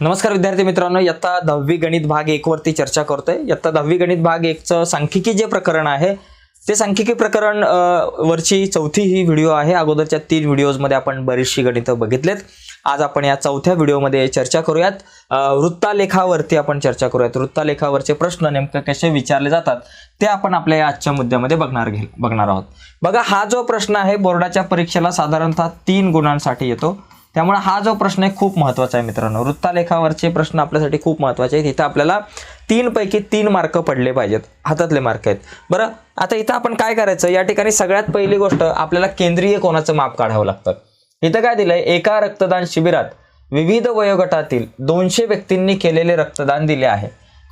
नमस्कार विद्यार्थी मित्रांनो इयत्ता दहावी गणित भाग एक वरती चर्चा करतोय. इयत्ता दहावी गणित भाग एकचं सांख्यिकी जे प्रकरण आहे ते सांख्यिकी प्रकरण वरची चौथी ही व्हिडिओ आहे. अगोदरच्या तीन व्हिडिओजमध्ये आपण बरीचशी गणितं बघितलेत. आज आपण या चौथ्या व्हिडिओमध्ये चर्चा करूयात. वृत्तालेखावरती आपण चर्चा करूयात. वृत्तालेखावरचे प्रश्न नेमकं कसे विचारले जातात ते आपण आपल्या या आजच्या मुद्द्यामध्ये बघणार घे बघणार आहोत. बघा हा जो प्रश्न आहे बोर्डाच्या परीक्षेला साधारणतः तीन गुणांसाठी येतो. त्यामुळे हा जो प्रश्न आहे खूप महत्त्वाचा आहे मित्रांनो. वृत्तालेखावरचे प्रश्न आपल्यासाठी खूप महत्त्वाचे आहेत. इथं आपल्याला तीन पैकी तीन मार्क पडले पाहिजेत. हातातले मार्क आहेत. बरं आता इथं आपण काय करायचं? या ठिकाणी सगळ्यात पहिली गोष्ट आपल्याला केंद्रीय कोणाचं माप काढावं लागतं? इथं काय दिलंय? एका रक्तदान शिबिरात विविध वयोगटातील दोनशे व्यक्तींनी केलेले रक्तदान दिले आहे.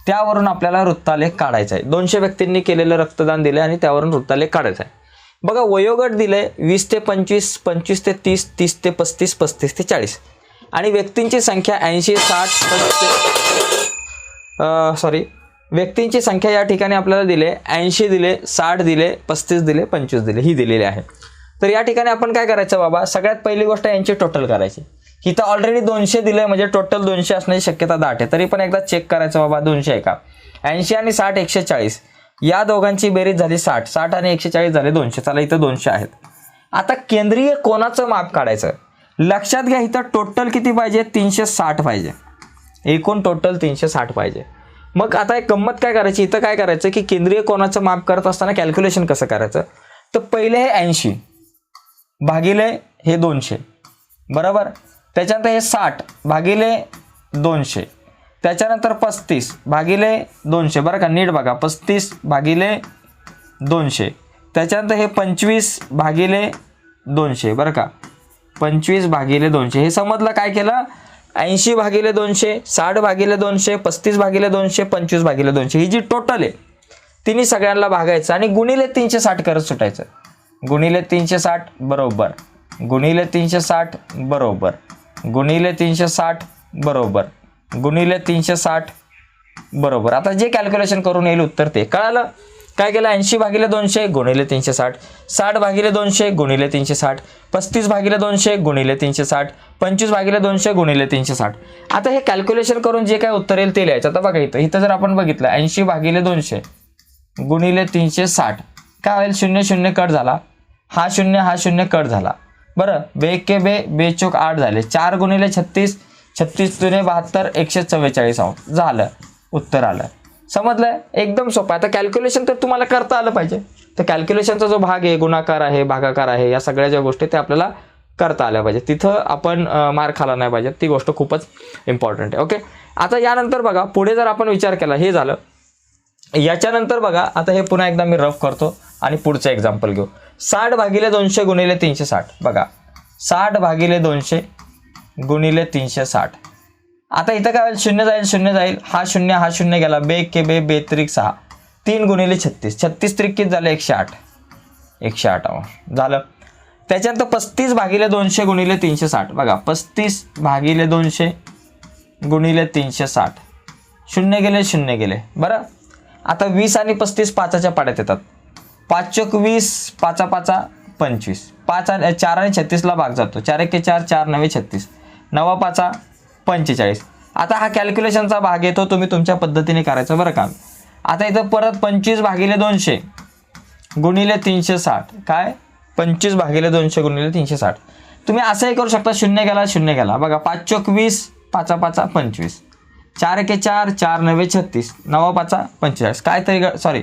त्यावरून आपल्याला वृत्तालेख काढायचा आहे. दोनशे व्यक्तींनी केलेलं रक्तदान दिले आणि त्यावरून वृत्तालेख काढायचा आहे. बघा वयोगट दिलं आहे वीस ते पंचवीस पंचवीस ते तीस तीस ते पस्तीस पस्तीस ते चाळीस. आणि व्यक्तींची संख्या ऐंशी साठ सॉरी व्यक्तींची संख्या या ठिकाणी आपल्याला दिले ऐंशी दिले साठ दिले पस्तीस दिले पंचवीस दिले. ही दिलेली आहे. तर या ठिकाणी आपण काय करायचं बाबा? सगळ्यात पहिली गोष्ट यांची टोटल करायची. इथं ऑलरेडी दोनशे दिले म्हणजे टोटल दोनशे असण्याची शक्यता दाट आहे. तरी पण एकदा चेक करायचं बाबा दोनशे आहे का ऐंशी आणि साठ एकशे चाळीस. या दोघांची बेरीज झाली साठ. साठ आणि एकशे चाळीस झाले दोनशे. चला इथं दोनशे आहेत. आता केंद्रीय कोणाचं माप काढायचं? लक्षात घ्या इथं टोटल किती पाहिजे? तीनशे साठ पाहिजे. एकूण टोटल तीनशे साठ पाहिजे. मग आता एक गंमत काय करायची? इथं काय करायचं की केंद्रीय कोणाचं माप करत असताना कॅल्क्युलेशन कसं करायचं? तर पहिले हे ऐंशी. भागिले हे दोनशे. बरोबर? त्याच्यानंतर हे साठ. भागिले दोनशे. त्याच्यानंतर पस्तीस भागिले दोनशे. बरं का नीट बघा. पस्तीस भागिले दोनशे. त्याच्यानंतर हे पंचवीस भागिले दोनशे. बरं का? पंचवीस भागिले दोनशे. हे समजलं काय केलं? ऐंशी भागिले दोनशे साठ भागिले दोनशे पस्तीस भागिले दोनशे पंचवीस भागिले दोनशे. ही जी टोटल आहे तिन्ही सगळ्यांना भागायचं आणि गुणिले तीनशे साठ करत सुटायचं. गुणिले तीनशे साठ बरोबर. गुणिले तीनशे साठ बरोबर. गुणिले तीनशे साठ बरोबर. गुणिले तीनशे साठ. बरोबर. आता जे कॅल्क्युलेशन करून येईल उत्तर ते. कळालं? काय केलं? ऐंशी भागिले दोनशे गुणिले तीनशे साठ. साठ भागिले दोनशे गुणिले तीनशे साठ. पस्तीस भागिले दोनशे गुणिले तीनशे साठ. पंचवीस भागिले दोनशे गुणिले तीनशे साठ. आता हे कॅल्क्युलेशन करून जे काय उत्तर येईल ते लिहायचं. आता बघा इथं. इथं जर आपण बघितलं ऐंशी भागिले दोनशे गुणिले तीनशे साठ. काय होईल? शून्य शून्य कट झाला. हा शून्य हा शून्य कट झाला. बरं. बे के बे बेचोक आठ झाले. चार गुणिले छत्तीस छत्तीस जुने बहात्तर एकशे चव्वेचाळीस आहोत. झालं. उत्तर आलं. समजलं एकदम सोपं आता कॅल्क्युलेशन तर तुम्हाला करता आलं पाहिजे. तर कॅल्क्युलेशनचा जो भाग आहे गुणाकार आहे भागाकार आहे या सगळ्या ज्या गोष्टी त्या आपल्याला करता आल्या पाहिजे तिथं आपण मार खाला नाही पाहिजे ती गोष्ट खूपच इम्पॉर्टंट आहे. ओके आता यानंतर बघा पुढे जर आपण विचार केला हे झालं. याच्यानंतर बघा आता हे पुन्हा एकदा मी रफ करतो आणि पुढचं एक्झाम्पल घेऊ. साठ भागिले दोनशे गुणिले तीनशे साठ. बघा. साठ भागिले दोनशे गुणिले तीनशे साठ. आता इथं काय होईल? शून्य जाईल शून्य जाईल. हा शून्य हा शून्य गेला. बे के बे बेत्रिक सहा. तीन गुणिले छत्तीस. छत्तीस त्रिक झालं? एकशे आठ. एकशे आठ झालं. त्याच्यानंतर पस्तीस भागिले दोनशे गुणिले तीनशे साठ. बघा पस्तीस भागिले दोनशे गुणिले तीनशे साठ. शून्य गेले शून्य गेले. बरं? आता वीस आणि पस्तीस पाचाच्या पाड्यात येतात. पाच चोक वीस पाचा पाचा पंचवीस. पाच आणि चार आणि छत्तीसला भाग जातो. चार एके चार चार नवे छत्तीस. नवा पाचा पंचेचाळीस. आता हा कॅल्क्युलेशनचा भाग येतो तुम्ही तुमच्या पद्धतीने करायचं बरं का. आता इथं परत पंचवीस भागिले दोनशे गुणिले तीनशे साठ. काय? पंचवीस भागिले दोनशे गुणिले तीनशे साठ. तुम्ही असंही करू शकता शून्य गेला शून्य गेला बघा पाच चोक वीस पाचा पाचा पंचवीस. चार एके चार चार नवे छत्तीस. नवा पाचा पंचेचाळीस. काय तरी ग सॉरी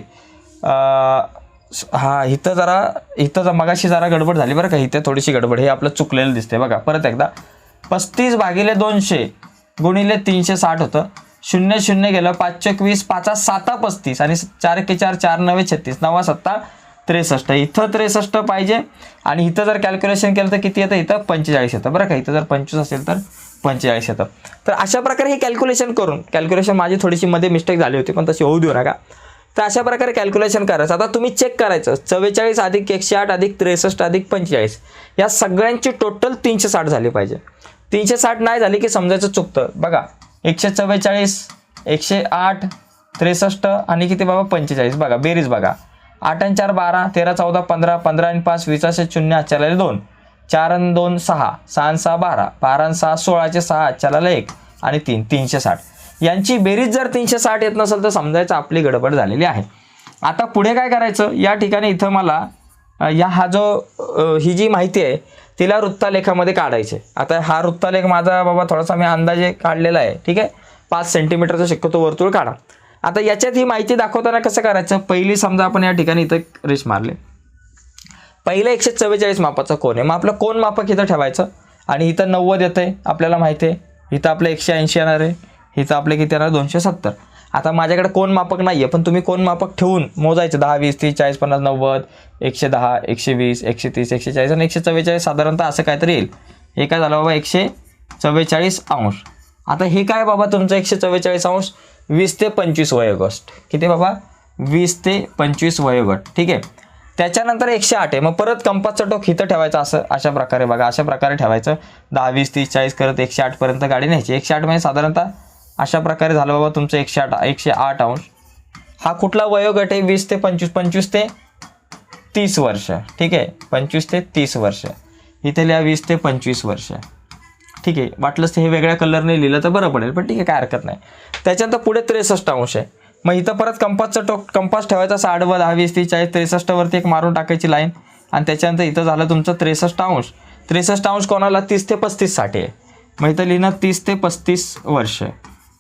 हा इथं जरा इथं जर मगाशी जरा गडबड झाली बरं का. इथे थोडीशी गडबड. हे आपलं चुकलेलं दिसते बघा. परत एकदा. पस्तीस भागिले दोनशे गुणिले तीनशे साठ होतं. शून्य शून्य गेलं पाच चोक वीस पाचा साता पस्तीस आणि चार के चार चार नवे छत्तीस नवा सत्ता त्रेसष्ट. इथं त्रेसष्ट पाहिजे आणि इथं जर कॅल्क्युलेशन केलं तर किती येतं? इथं पंचेचाळीस येतं. बरं का? इथं जर पंचवीस असेल तर पंचेचाळीस येतं. तर अशा प्रकारे हे कॅल्क्युलेशन करून कॅल्क्युलेशन माझी थोडीशी मध्ये मिस्टेक झाली होती पण तशी होऊ देऊ नका. तर अशा प्रकारे कॅल्क्युलेशन करायचं. आता तुम्ही चेक करायचं. चव्वेचाळीस अधिक एकशे आठ अधिक त्रेसष्ट अधिक पंचेचाळीस. या सगळ्यांची टोटल तीनशे साठ झाली पाहिजे. तीनशे साठ नाही झाली की समजायचं चुकतं. बघा एकशे चव्वेचाळीस एकशे आठ त्रेसष्ट आणि किती बाबा? पंचेचाळीस. बघा बेरीज बघा. आठ आणि चार बारा तेरा चौदा पंधरा पंधरा आणि पाच वीसाशे शून्य आजच्याला दोन. चार आणि दोन सहा. सहा आणि सहा बारा. बारा आणि सहा सोळाचे सहा आजच्याला एक आणि तीन तीनशे साठ. यांची बेरीज जर तीनशे साठ येत नसेल तर समजायचं आपली गडबड झालेली आहे. आता पुढे काय करायचं? या ठिकाणी इथं मला या हा जो ही जी माहिती आहे तिला वृत्तालेखामध्ये काढायचे. आता हा वृत्तालेख माझा बाबा थोडासा मी अंदाजे काढलेला आहे ठीक आहे? पाच सेंटीमीटरचा शक्यतो वर्तुळ काढा. आता याच्यात ही माहिती दाखवताना कसं करायचं? पहिली समजा आपण या ठिकाणी इथं रेश मारले. पहिलं एकशे चव्वेचाळीस मापाचा कोण आहे. मग आपलं कोण मापक इथं ठेवायचं. आणि इथं नव्वद येतं आहे आपल्याला माहिती आहे. इथं आपलं एकशे ऐंशी येणार आहे. इथं आपलं किती येणार? दोनशे सत्तर. आता माझ्याकडे कोण मापक नाही आहे पण तुम्ही कोण मापक ठेवून मोजायचं? दहा वीस तीस चाळीस पन्नास नव्वद एकशे दहा एकशे वीस एकशे तीस एकशे चाळीस आणि एकशे चव्वेचाळीस साधारणतः असं काहीतरी येईल. हे काय झालं बाबा? एकशे चव्वेचाळीस अंश. आता हे काय बाबा तुमचं एकशे चव्वेचाळीस अंश? वीस ते पंचवीस वयोगट. किती बाबा? वीस ते पंचवीस वयोगट. ठीक आहे? त्याच्यानंतर एकशे आठ आहे. मग परत कंपासचं टोक इथं ठेवायचं असं अशा प्रकारे बघा. अशा प्रकारे ठेवायचं. दहा वीस तीस चाळीस करत एकशे आठपर्यंत गाडी न्यायची. एकशे आठ म्हणजे साधारणतः अशा प्रकारे झालं बाबा तुमचं एकशे आठ एकशे आठ अंश. हा कुठला वयोगट आहे? वीस ते पंचवीस पंचवीस ते तीस वर्ष. ठीक आहे? पंचवीस ते तीस वर्ष. इथे लिहा वीस ते पंचवीस वर्ष. ठीक आहे? वाटलंच हे वेगळ्या कलरने लिहिलं तर बरं पडेल पण ठीक आहे काय हरकत नाही. त्याच्यानंतर पुढे त्रेसष्ट अंश आहे. मग इथं परत कंपासचं टोक कंपास ठेवायचा साडवं दहा वीस तीस चाळीस त्रेसष्टवरती एक मारून टाकायची लाईन आणि त्याच्यानंतर इथं झालं तुमचं त्रेसष्ट अंश. त्रेसष्ट अंश कोणाला? तीस ते पस्तीससाठी आहे. मग इथं लिहिणं तीस ते पस्तीस वर्ष.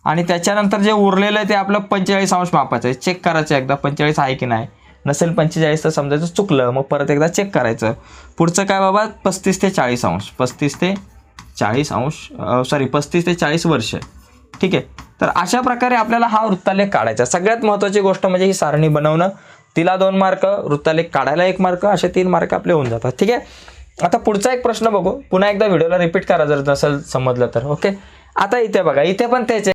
आणि त्याच्यानंतर जे उरलेलं आहे ते आपलं पंचेचाळीस अंश मापाचं आहे. चेक करायचं एकदा पंचेचाळीस आहे की नाही? नसेल पंचेचाळीस तर समजायचं चुकलं मग परत एकदा चेक करायचं. पुढचं काय बाबा? पस्तीस ते चाळीस अंश. पस्तीस ते चाळीस अंश सॉरी पस्तीस ते चाळीस वर्ष. ठीक आहे? तर अशा प्रकारे आपल्याला हा वृत्तालेख काढायचा. सगळ्यात महत्त्वाची गोष्ट म्हणजे ही सारणी बनवणं. तिला दोन मार्क वृत्तालेख काढायला एक मार्क असे तीन मार्क आपले होऊन जातात. ठीक आहे? आता पुढचा एक प्रश्न बघू. पुन्हा एकदा व्हिडिओला रिपीट करा जर नसेल समजलं तर. ओके आता इथे बघा. इथे पण तेच